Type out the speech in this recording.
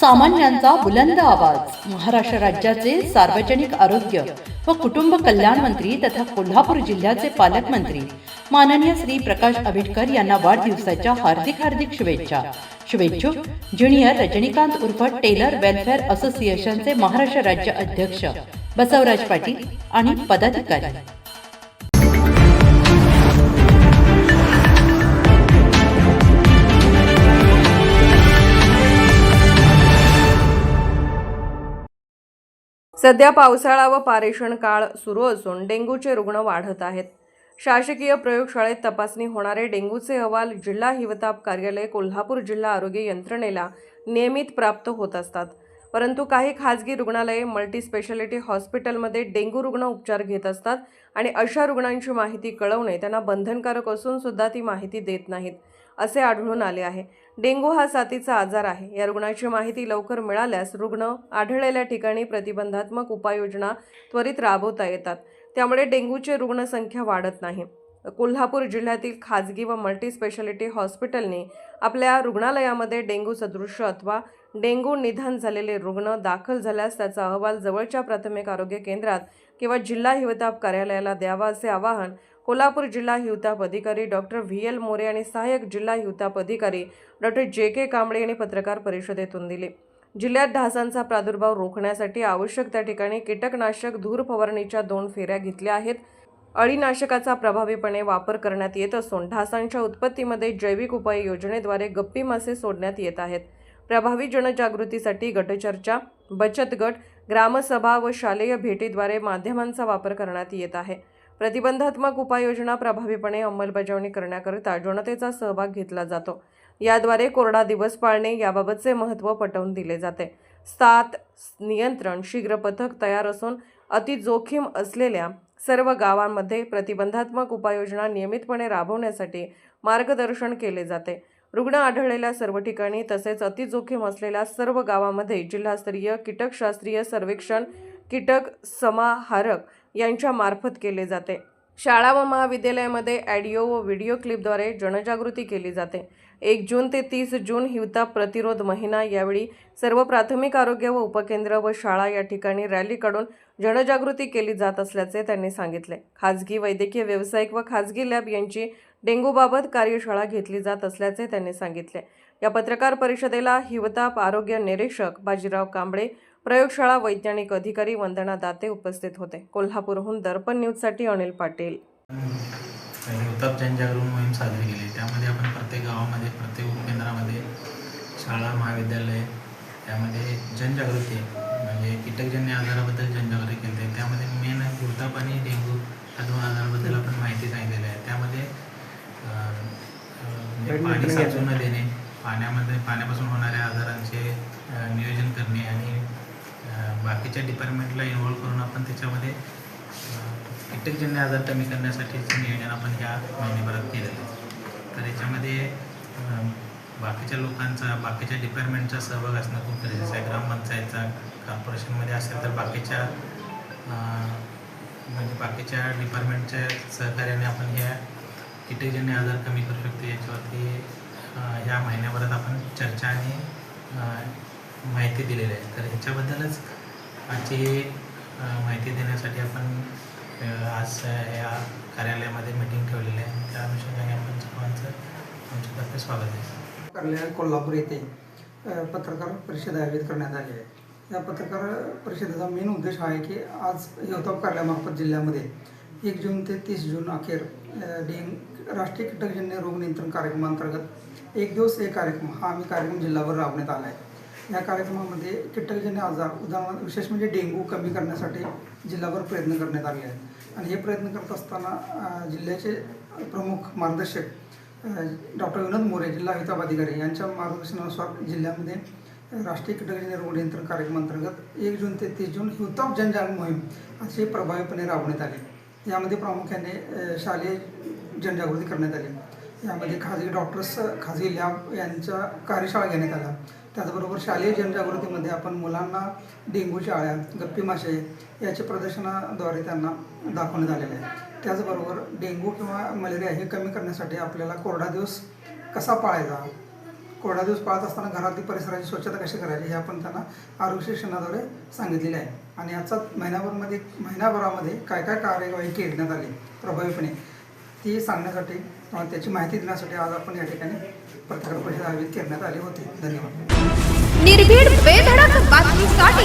सामान्यांचा बुलंद आवाज. महाराष्ट्र राज्याचे सार्वजनिक आरोग्य व कुटुंब कल्याण मंत्री तथा कोल्हापूर जिल्ह्याचे पालकमंत्री माननीय श्री प्रकाश आंबेडकर यांना वाढदिवसाच्या हार्दिक हार्दिक शुभेच्छा. शुभेच्छुक ज्युनियर रजनीकांत उर्फ टेलर वेलफेअर असोसिएशनचे महाराष्ट्र राज्य अध्यक्ष बसवराज पाटील आणि पदाधिकारी. सध्या पावसाळा व पारेषण काळ सुरू असून डेंग्यूचे रुग्ण वाढत आहेत. शासकीय प्रयोगशाळेत तपासणी होणारे डेंग्यूचे अहवाल जिल्हा हिवताप कार्यालय कोल्हापूर जिल्हा आरोग्य यंत्रणेला नियमित प्राप्त होत असतात. परंतु काही खाजगी रुग्णालये मल्टी स्पेशालिटी हॉस्पिटलमध्ये डेंग्यू रुग्ण उपचार घेत असतात आणि अशा रुग्णांची माहिती कळवणे त्यांना बंधनकारक असून सुद्धा ती माहिती देत नाहीत असे आढळून आले आहे. डेंग्यू हा साथीचा आजार आहे. या रुग्णाची माहिती लवकर मिळाल्यास रुग्ण आढळलेल्या ठिकाणी प्रतिबंधात्मक उपाययोजना त्वरित राबवता येतात. त्यामुळे डेंग्यूची रुग्णसंख्या वाढत नाही. कोल्हापूर जिल्ह्यातील खाजगी व मल्टी स्पेशालिटी हॉस्पिटलने आपल्या रुग्णालयामध्ये डेंग्यू सदृश्य अथवा डेंग्यू निधन झालेले रुग्ण दाखल झाल्यास त्याचा अहवाल जवळच्या प्राथमिक आरोग्य केंद्रात किंवा जिल्हा हिवताप कार्यालयाला द्यावा असे आवाहन कोल्हापूर जिल्हा हिवताप अधिकारी डॉक्टर व्ही एल मोरे आणि सहाय्यक जिल्हा हिवताप अधिकारी डॉक्टर जे के कांबळे यांनी पत्रकार परिषदेतून दिले. जिल्ह्यात ढासांचा प्रादुर्भाव रोखण्यासाठी आवश्यक त्या ठिकाणी कीटकनाशक धूर फवारणीच्या दोन फेऱ्या घेतल्या आहेत. अळीनाशकाचा प्रभावीपणे वापर करण्यात येत असून ढासांच्या उत्पत्तीमध्ये जैविक उपाय योजनेद्वारे गप्पी मासे सोडण्यात येत आहेत. प्रभावी जनजागृतीसाठी गटचर्चा बचत गट ग्रामसभा व शालेय भेटीद्वारे माध्यमांचा वापर करण्यात येत आहे. प्रतिबंधात्मक उपाययोजना प्रभावीपणे अंमलबजावणी करण्याकरिता जनतेचा सहभाग घेतला जातो. याद्वारे कोरडा दिवस पाळणे याबाबतचे महत्त्व पटवून दिले जाते. सात नियंत्रण शीघ्र पथक तयार असून अति जोखीम असलेल्या सर्व गावांमध्ये प्रतिबंधात्मक उपाययोजना नियमितपणे राबवण्यासाठी मार्गदर्शन केले जाते. रुग्ण आढळलेल्या सर्व ठिकाणी तसेच अतिजोखीम असलेल्या सर्व गावामध्ये जिल्हास्तरीय कीटकशास्त्रीय सर्वेक्षण कीटक समाहारक यांच्या मार्फत केले जाते. शाळा व महाविद्यालयामध्ये ॲडिओ व व्हिडिओ क्लिपद्वारे जनजागृती केली जाते. एक जून ते तीस जून हिवताप प्रतिरोध महिना यावेळी सर्व प्राथमिक आरोग्य व उपकेंद्र व शाळा या ठिकाणी रॅली काढून जनजागृती केली जात असल्याचे त्यांनी सांगितले. खाजगी वैद्यकीय व्यावसायिक व खाजगी लॅब यांची डेंग्यूबाबत कार्यशाळा घेतली जात असल्याचे त्यांनी सांगितले. या पत्रकार परिषदेला हिवताप आरोग्य निरीक्षक बाजीराव कांबळे प्रयोगशाळा वैज्ञानिक अधिकारी वंदना दाते उपस्थित होते. कोल्हापूरहून दर्पण न्यूजसाठी अनिल पाटील. हिवताप जनजागरण मोहीम साजरी केली. त्यामध्ये आपण प्रत्येक गावामध्ये प्रत्येक उपकेंद्रामध्ये शाळा महाविद्यालय त्यामध्ये जनजागृती म्हणजे कीटकजन्य आजाराबद्दल जनजागृती केली त्यामध्ये मेन हिवताप आणि डेंग्यू या दोन आजाराबद्दल आपण माहिती सांगितलेली आहे. म्हणजे पाणी साचून न देणे पाण्यामध्ये पाण्यापासून होणाऱ्या आजारांचे नियोजन करणे आणि बाकीच्या डिपार्टमेंटला इन्व्हॉल्व करून आपण त्याच्यामध्ये कीटकजन्य आजार कमी करण्यासाठीचं नियोजन आपण ह्या महिन्याभरात केलेलं आहे. तर याच्यामध्ये बाकीच्या लोकांचा बाकीच्या डिपार्टमेंटचा सहभाग असणं खूप गरजेचं आहे. ग्रामपंचायतचा कॉर्पोरेशनमध्ये असेल तर बाकीच्या म्हणजे बाकीच्या डिपार्टमेंटच्या सहकार्याने आपण ह्या कीटकजन्य आजार कमी करू शकतो याच्यावरती ह्या महिन्याभरात आपण चर्चा आणि माहिती दिलेली आहे. तर ह्याच्याबद्दलच आजची माहिती देण्यासाठी आपण आज या कार्यालयामध्ये मीटिंग ठेवलेली आहे. त्या अनुषंगाने आपण सर्वांचं आमच्यातर्फे स्वागत आहे. कार्यालय कोल्हापूर येथे पत्रकार परिषद आयोजित करण्यात आली आहे. या पत्रकार परिषदेचा मेन उद्देश हा आहे की आज यवतमाळ कार्यालयामार्फत जिल्ह्यामध्ये एक जून ते तीस जून अखेर डेंग राष्ट्रीय कीटकजन्य रोग नियंत्रण कार्यक्रमांतर्गत एक दिवस एक कार्यक्रम हा आम्ही कार्यक्रम जिल्हाभर राबवण्यात आला आहे. या कार्यक्रमामध्ये कीटकजन्य आजार उदाहरणार्थ विशेष म्हणजे डेंग्यू कमी करण्यासाठी जिल्हाभर प्रयत्न करण्यात आले आहेत. आणि हे प्रयत्न करत असताना जिल्ह्याचे प्रमुख मार्गदर्शक डॉक्टर विनोद मोरे जिल्हा हिताप अधिकारी यांच्या मार्गदर्शनानुसार जिल्ह्यामध्ये राष्ट्रीय कीटकजन्य रोग नियंत्रण कार्यक्रमांतर्गत एक जून ते तीस जून हिवताप जनजागरण मोहीम असे प्रभावीपणे राबवण्यात आली. यामध्ये प्रामुख्याने शालेय जनजागृती करण्यात आली. यामध्ये खाजगी डॉक्टर्स खाजगी लॅब यांच्या कार्यशाळा घेण्यात आल्या. त्याचबरोबर शालेय जनजागृतीमध्ये आपण मुलांना डेंग्यूच्या आळ्या गप्पी मासे याचे प्रदर्शनाद्वारे त्यांना दाखवण्यात आलेले आहे. त्याचबरोबर डेंग्यू किंवा मलेरिया हे कमी करण्यासाठी आपल्याला कोरडा दिवस कसा पाळायचा? कोरडा दिवस पाळत असताना घरातली परिसराची स्वच्छता कशी करायची हे आपण त्यांना आरोग्य शिक्षणाद्वारे सांगितलेले आहे. आणि याचा महिनाभरमध्ये महिनाभरामध्ये काय काय कार्यवाही घेण्यात आली प्रभावीपणे ती सांगण्यासाठी किंवा त्याची माहिती देण्यासाठी आज आपण या ठिकाणी पत्रकार परिषद आयोजित करण्यात आली होती. धन्यवाद. निर्भीड बेधडक बातमीसाठी